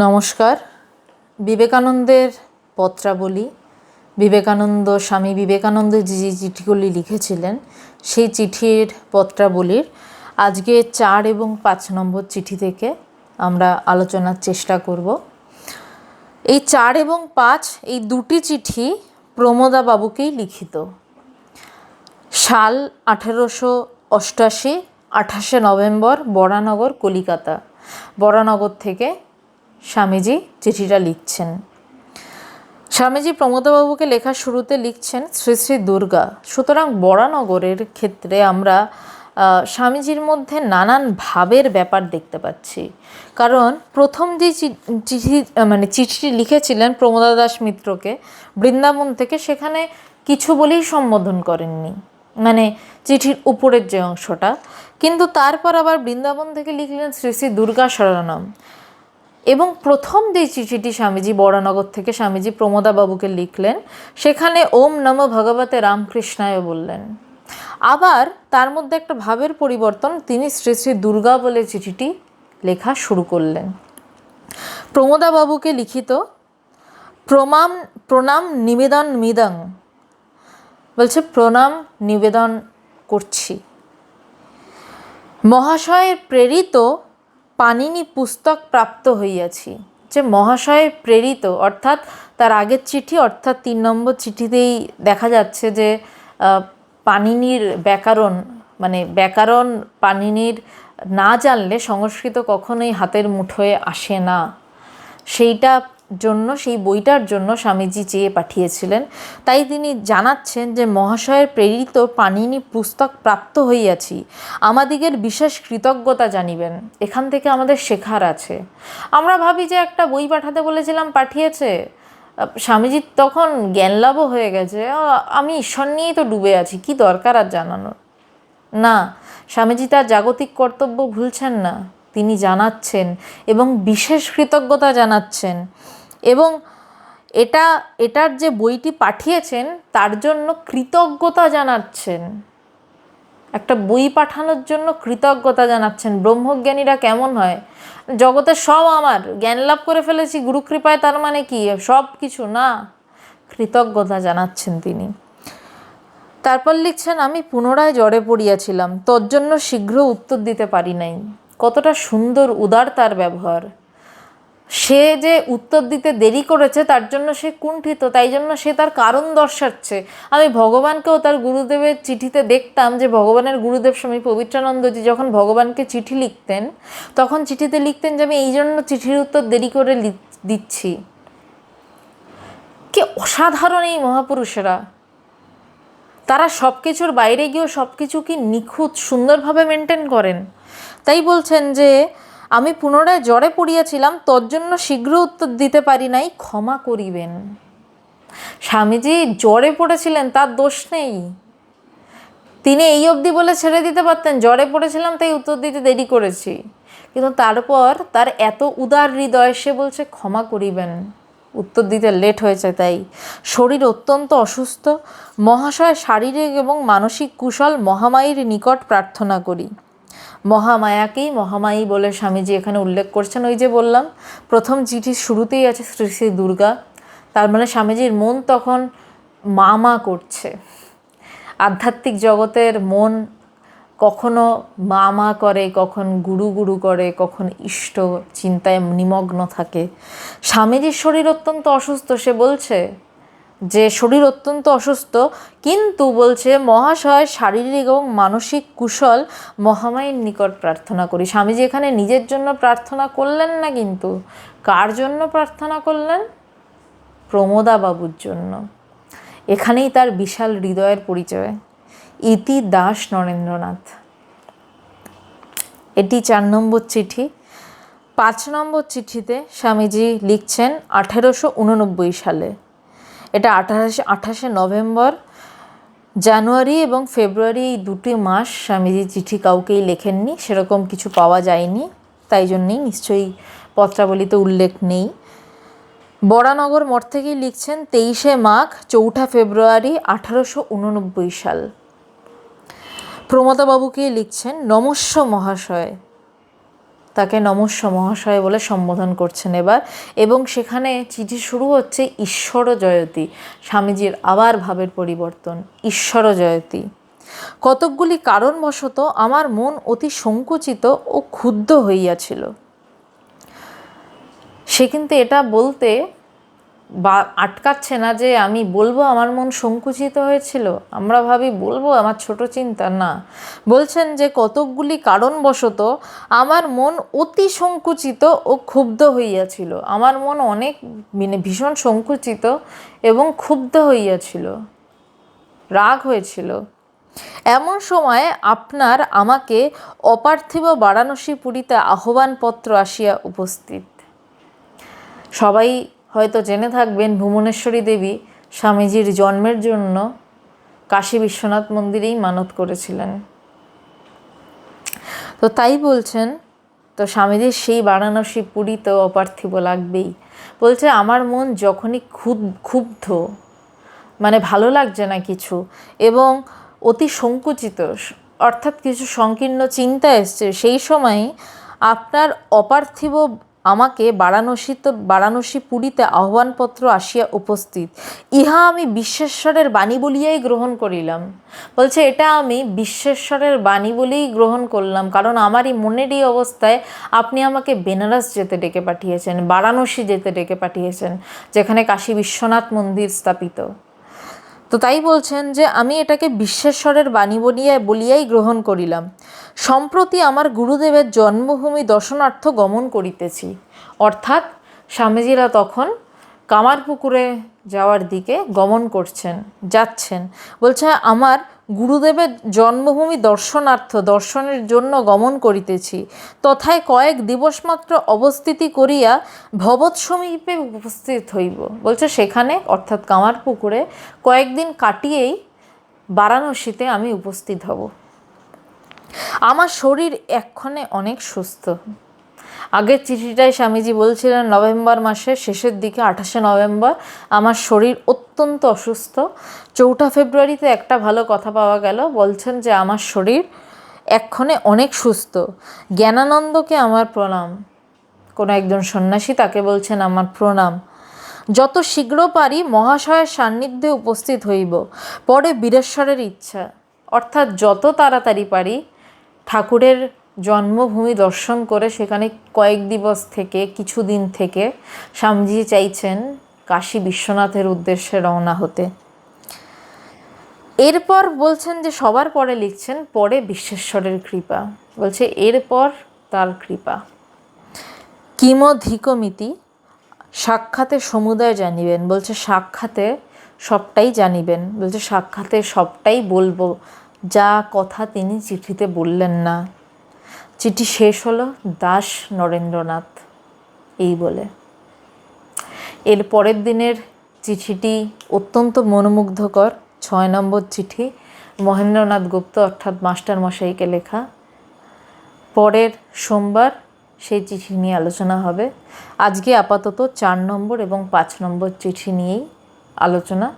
নমস্কার। বিবেকানন্দের পত্রাবলী, বিবেকানন্দ স্বামী বিবেকানন্দ যে চিঠিগুলি লিখেছিলেন, সেই চিঠির পত্রাবলীর আজকে চার এবং পাঁচ নম্বর চিঠি থেকে আমরা আলোচনার চেষ্টা করব। এই চার এবং পাঁচ, এই দুটি চিঠি প্রমোদা বাবুকেই লিখিত। সাল আঠেরোশো অষ্টাশি, আঠাশে নভেম্বর বরানগর, কলিকাতা। বরানগর থেকে স্বামীজি চিঠিটা লিখছেন। স্বামীজি প্রমোদবাবুকে লেখার শুরুতে লিখছেন, শ্রী শ্রী দুর্গা, সুতরাং বরানগরের ক্ষেত্রে আমরা স্বামীজির মধ্যে নানান ভাবের ব্যাপার দেখতে পাচ্ছি। কারণ প্রথম যে চিঠি মানে চিঠিটি লিখেছিলেন প্রমোদা দাস মিত্রকে, বৃন্দাবন থেকে সেখানে কিছু বলেই সম্বোধন করেননি। মানে চিঠির উপরের যে অংশটা। কিন্তু তারপর আবার বৃন্দাবন থেকে লিখলেন শ্রী শ্রী দুর্গা শরণম। এবং প্রথম যে চিঠিটি স্বামীজি বরানগর থেকে স্বামীজি প্রমোদা বাবুকে লিখলেন, সেখানে ওম নম ভগবতে রামকৃষ্ণায় বললেন। আবার তার মধ্যে একটা ভাবের পরিবর্তন, তিনি শ্রী শ্রী দুর্গা বলে চিঠিটি লেখা শুরু করলেন। প্রমোদা বাবুকে লিখিত, প্রমাম, প্রণাম নিবেদন মিদং, বলছে প্রণাম নিবেদন করছি। মহাশয়ের প্রেরিত পানিনি পুস্তক প্রাপ্ত হইয়াছি, যে মহাশয় প্রেরিত, অর্থাৎ তার আগের চিঠি, অর্থাৎ তিন নম্বর চিঠিতেই দেখা যাচ্ছে যে পানিনির ব্যাকরণ মানে ব্যাকরণ পানিনির না জানলে সংস্কৃত কখনোই হাতের মুঠোয় আসে না। সেইটা জন্য সেই বইটার জন্য স্বামীজি চেয়ে পাঠিয়েছিলেন। তাই তিনি জানাচ্ছেন যে মহাশয়ের প্রেরিত পানিনি পুস্তক প্রাপ্ত হইয়াছি। আমাদিগের বিশেষ কৃতজ্ঞতা জানিবেন। এখান থেকে আমাদের শেখার আছে। আমরা ভাবি যে একটা বই পাঠাতে বলেছিলাম পাঠিয়েছে। আহ, স্বামীজির তখন জ্ঞানলাভও হয়ে গেছে। আমি ঈশ্বর নিয়েই তো ডুবে আছি কি দরকার আর জানানোর? না স্বামীজি তার জাগতিক কর্তব্য ভুলছেন না। তিনি জানাচ্ছেন এবং বিশেষ কৃতজ্ঞতা জানাচ্ছেন। এবং এটা, এটার যে বইটি পাঠিয়েছেন, তার জন্য কৃতজ্ঞতা জানাচ্ছেন। একটা বই পাঠানোর জন্য কৃতজ্ঞতা জানাচ্ছেন। ব্রহ্মজ্ঞানীরা কেমন হয়? জগতে সব আমার, জ্ঞান লাভ করে ফেলেছি, গুরুকৃপায় তার মানে কি? সব কিছু, না, কৃতজ্ঞতা জানাচ্ছেন তিনি। তারপর লিখছেন, আমি পুনরায় জ্বরে পড়িয়াছিলাম। তোর জন্য শীঘ্র উত্তর দিতে পারি নাই। কতটা সুন্দর উদার তার ব্যবহার। সে যে উত্তর দিতে দেরি করেছে, তার জন্য সে কুণ্ঠিত, তাই জন্য সে তার কারণ দর্শাচ্ছে। আমি ভগবানকেও তার গুরুদেবের চিঠিতে দেখতাম যে, ভগবানের গুরুদেব স্বামী পবিত্রানন্দজি যখন ভগবানকে চিঠি লিখতেন, তখন চিঠিতে লিখতেন যে, আমি এই জন্য চিঠির উত্তর দেরি করে দিচ্ছি। কি অসাধারণ এই মহাপুরুষেরা। তারা সব কিছুর বাইরে গিয়েও সব কিছু কি নিখুঁত, সুন্দরভাবে মেনটেন করেন। তাই বলছেন যে আমি পুনরায় জ্বরে পড়িয়াছিলাম তোর জন্য শীঘ্র উত্তর দিতে পারি নাই, ক্ষমা করিবেন। স্বামীজি জ্বরে পড়েছিলেন, তার দোষ নেই। তিনি এই অবধি বলে ছেড়ে দিতে পারতেন, জ্বরে পড়েছিলাম, তাই উত্তর দিতে দেরি করেছি। কিন্তু তারপর তার এত উদার হৃদয়, সে বলছে, ক্ষমা করিবেন। উত্তর দিতে লেট হয়েছে, তাই। শরীর অত্যন্ত অসুস্থ, মহাশয় শারীরিক এবং মানসিক কুশল মহামায়ীর নিকট প্রার্থনা করি। মহামায়াকেই, মহামায়ী বলে স্বামীজি এখানে উল্লেখ করছেন। ওই যে বললাম, প্রথম চিঠির শুরুতেই আছে শ্রী শ্রী দুর্গা। তার মানে স্বামীজির মন তখন মা মা করছে। আধ্যাত্মিক জগতের মন কখনো মা মা করে, কখন গুরু গুরু করে, কখন ইষ্ট, চিন্তায় নিমগ্ন থাকে। স্বামীজির শরীর অত্যন্ত অসুস্থ, সে বলছে যে শরীর অত্যন্ত অসুস্থ, কিন্তু বলছে মহাশয় শারীরিক এবং মানসিক কুশল মহামায়ের নিকট প্রার্থনা করি। স্বামীজি এখানে নিজের জন্য প্রার্থনা করলেন না কিন্তু? কার জন্য প্রার্থনা করলেন? প্রমোদা বাবুর জন্য। এখানেই তার বিশাল হৃদয়ের পরিচয়। ইতি দাস নরেন্দ্রনাথ। এটি চার নম্বর চিঠি। পাঁচ নম্বর চিঠিতে স্বামীজি লিখছেন, আঠেরোশো উননব্বই সালে। এটা আঠাশে আঠাশে নভেম্বর, জানুয়ারি এবং ফেব্রুয়ারি এই দুটি মাস স্বামীজি চিঠি কাউকেই লেখেননি, সেরকম কিছু পাওয়া যায়নি, তাই জন্যেই নিশ্চয়ই পত্রাবলিতে উল্লেখ নেই। বরানগর মঠ থেকেই লিখছেন, তেইশে মাঘ, চৌঠা ফেব্রুয়ারি, আঠারোশো উননব্বই সাল। প্রমোদাবাবুকে লিখছেন, নমস্য মহাশয়। তাকে নমস্য মহাশয় বলে সম্বোধন করছেন এবার। এবং সেখানে চিঠি শুরু হচ্ছে, ঈশ্বর জয়তী। স্বামীজির আবার ভাবের পরিবর্তন, ঈশ্বর জয়তী। কতকগুলি কারণবশত আমার মন অতি সংকুচিত ও ক্ষুব্ধ হইয়াছিল। সে কিন্তু এটা বলতে বা আটকাচ্ছে না যে আমি বলব আমার মন সংকুচিত হয়েছিল। আমরা ভাবি, বলব? আমার ছোট চিন্তা। না। বলছেন যে কতকগুলি কারণবশত আমার মন অতি সংকুচিত ও ক্ষুব্ধ হইয়াছিল। আমার মন অনেক মানে ভীষণ সংকুচিত এবং ক্ষুব্ধ হইয়াছিল। রাগ হয়েছিল। এমন সময় আপনার আমাকে অপার্থিব বারাণসী পুরীতে আহ্বানপত্র আসিয়া উপস্থিত। সবাই হয়তো জেনে থাকবেন ভুবনেশ্বরী দেবী স্বামীজির জন্মের জন্য কাশী বিশ্বনাথ মন্দিরেই মানত করেছিলেন। তো তাই বলছেন, তো স্বামীজির সেই বারাণসী পুরী তো অপার্থিব লাগবেই। বলছে, আমার মন যখনই খুব, ক্ষুব্ধ মানে ভালো লাগছে না কিছু এবং অতি সংকুচিত, অর্থাৎ কিছু সংকীর্ণ চিন্তা এসছে, সেই সময় আপনার অপার্থিব আমাকে বারাণসী তো বারাণসী পুরীতে আহ্বানপত্র আসিয়া উপস্থিত। ইহা আমি বিশ্বেশ্বরের বাণী বলিয়াই গ্রহণ করিলাম। বলছে, এটা আমি বিশ্বেশ্বরের বাণী বলেই গ্রহণ করলাম, কারণ আমারই মনের এই অবস্থায় আপনি আমাকে বেনারস যেতে ডেকে পাঠিয়েছেন, বারাণসী যেতে ডেকে পাঠিয়েছেন, যেখানে কাশী বিশ্বনাথ মন্দির স্থাপিত। তো তাই বলছেন যে, আমি এটাকে বিশ্বেশ্বরের বাণী বলিয়া বলিয়াই গ্রহণ করিলাম। সম্প্রতি আমার গুরুদেবের জন্মভূমি দর্শনার্থ গমন করিতেছি। অর্থাৎ স্বামীজিরা তখন কামারপুকুরে যাওয়ার দিকে গমন করছেন, যাচ্ছেন। বলছে, আমার গুরুদেবের জন্মভূমি দর্শনার্থ দর্শনের জন্য গমন করিতেছি। তথায় কয়েক দিবস মাত্র অবস্থিতি করিয়া ভবৎ সমীপে উপস্থিত হইব। বলছে, সেখানে, অর্থাৎ কামারপুকুরে কয়েকদিন কাটিয়েই বারাণসীতে আমি উপস্থিত হব। আমার শরীর এক্ষণে অনেক সুস্থ। আগের চিঠিটায় স্বামীজি বলছিলেন, নভেম্বর মাসের শেষের দিকে, আঠাশে নভেম্বর, আমার শরীর অত্যন্ত অসুস্থ। চৌঠা ফেব্রুয়ারিতে একটা ভালো কথা পাওয়া গেল। বলছেন যে, আমার শরীর এক্ষণে অনেক সুস্থ। জ্ঞানানন্দকে আমার প্রণাম। কোনো একজন সন্ন্যাসী তাকে বলছেন, আমার প্রণাম। যত শীঘ্র পারি মহাশয়ের সান্নিধ্যে উপস্থিত হইব। পরে বীরেশ্বরের ইচ্ছা। অর্থাৎ যত তাড়াতাড়ি পারি ঠাকুরের জন্মভূমি দর্শন করে সেখানে কয়েক দিবস থেকে কিছুদিন থেকে স্বামীজি চাইছেন কাশী বিশ্বনাথের উদ্দেশ্যে রওনা হতে। এরপর বলছেন যে সবার পরে লিখছেন, পরে বিশ্বেশ্বরের কৃপা। বলছে, এরপর তার কৃপা। কিমধিকমিতি সাক্ষাতে সমুদায় জানিবেন। বলছে, সাক্ষাতে সবটাই জানিবেন। বলছে, সাক্ষাতে সবটাই বলব। যা কথা তিনি চিঠিতে বললেন না। চিঠি শেষ হলো, দাস নরেন্দ্রনাথ এই বলে। এর পরের দিনের চিঠিটি অত্যন্ত মনোমুগ্ধকর, ছয় নম্বর চিঠি, মহেন্দ্রনাথ গুপ্ত, অর্থাৎ মাস্টার মশাইকে লেখা। পরের সোমবার সেই চিঠি নিয়ে আলোচনা হবে। আজকে আপাতত চার নম্বর এবং পাঁচ নম্বর চিঠি নিয়েই আলোচনা।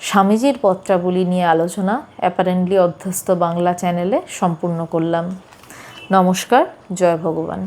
স্বামীজির পত্রাবলী নিয়ে আলোচনা, অ্যাপারেন্টলি অধ্যস্ত বাংলা চ্যানেলে সম্পূর্ণ করলাম। নমস্কার জয় ভগবান।